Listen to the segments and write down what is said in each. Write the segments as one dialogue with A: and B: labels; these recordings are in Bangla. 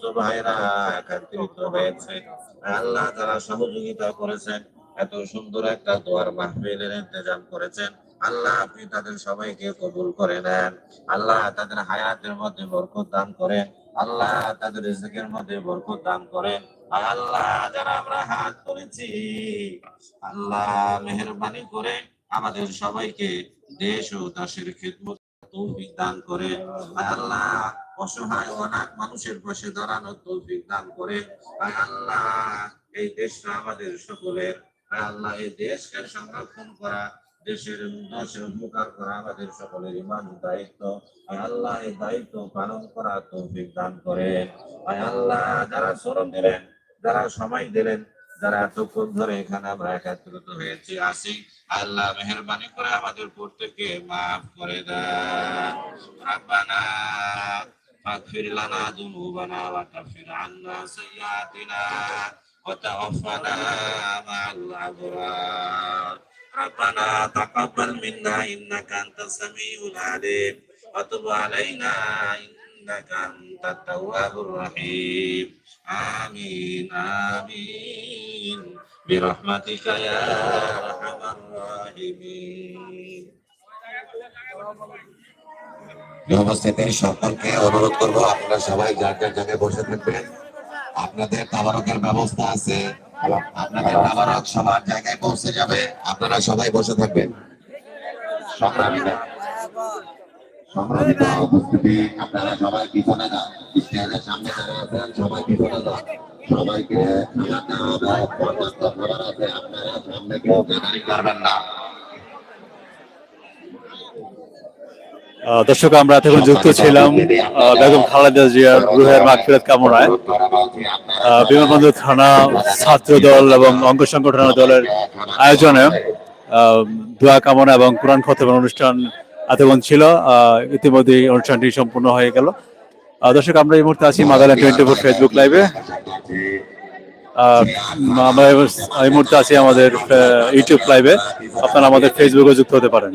A: সমস্ত ভাইরা একত্রিত হয়েছে। আল্লাহ যারা সহযোগিতা করেছেন। এত সুন্দর একটা দোয়ার মাহফিলের ইন্তজাম করেছেন। আল্লাহ আপনি তাদের সবাইকে কবুল করে নেন। আল্লাহ তাদের হায়াতের মধ্যে বরকত দান করেন। আল্লাহ তাদের রিজিকের মধ্যে বরকত দান করেন। আল্লাহ যারা আমরা হাত করেছি আল্লাহ মেহরবানি করে আমাদের সবাইকে দেশ ও দাসের খিদমত তৌফিক দান করে আল্লাহ অসহায়, অনাথ মানুষের পাশে দাঁড়ানোর তৌফিক দান করে আল্লাহ, এই দেশটা আমাদের সকলের। আল্লাহ, এই দেশকে সংরক্ষণ করা, দেশের দেশের উপকার করা আমাদের সকলের ইমান দায়িত্ব। আল্লাহ, এই দায়িত্ব পালন করা তৌফিক দান করে আল্লাহ, যারা শ্রম দিলেন, যারা সময় দিলেন, যারা এতক্ষণ ধরে এখানে আমরা একত্রিত হয়েছি, আসি। আল্লাহ, মেহরবানি করে আমাদের প্রত্যেককে মাফ করে দেন। فاغفر لنا ذنوبنا وكفر عنا سيئاتنا وتوفنا مع الأبرار ربنا تقبل منا إنك أنت السميع العليم وتب علينا إنك أنت التواب الرحيم آمين آمين برحمتك يا أرحم الراحمين
B: উপস্থিতি সকলকে অনুরোধ করব, আপনারা সবাই যার যার জায়গায় বসে থাকবেন। আপনাদের তাবারকের ব্যবস্থা আছে। আপনাদের তাবারক সবার জায়গায় পৌঁছে যাবে। আপনারা সবাই বসে থাকবেন। সংগ্রামীরা সংগ্রামীরা উপস্থিতি, আপনারা সবাই পিছনে যান। স্টেজের সামনে যারা আছেন, সবাই পিছনে যান। সবাইকে আপনারা সামনে কেউ করবেন না।
C: দর্শক, আমরা এতক্ষণ যুক্ত ছিলাম বেগম খালেদা জিয়ার রুহের মাগফিরাত কামনায়। বিমানবন্দর থানা ছাত্র দল এবং অঙ্গ সংগঠন দলের আয়োজনে দোয়া, কামনা এবং কোরআন খতমের অনুষ্ঠান এতক্ষণ ছিল। ইতিমধ্যে অনুষ্ঠানটি সম্পূর্ণ হয়ে গেল। দর্শক, আমরা এই মুহূর্তে আছি মাদালা টোয়েন্টি ফোর ফেসবুক লাইভে। আমরা এই মুহূর্তে আছি আমাদের ইউটিউব লাইভে। আপনারা আমাদের ফেসবুকে যুক্ত হতে পারেন।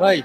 C: Vai.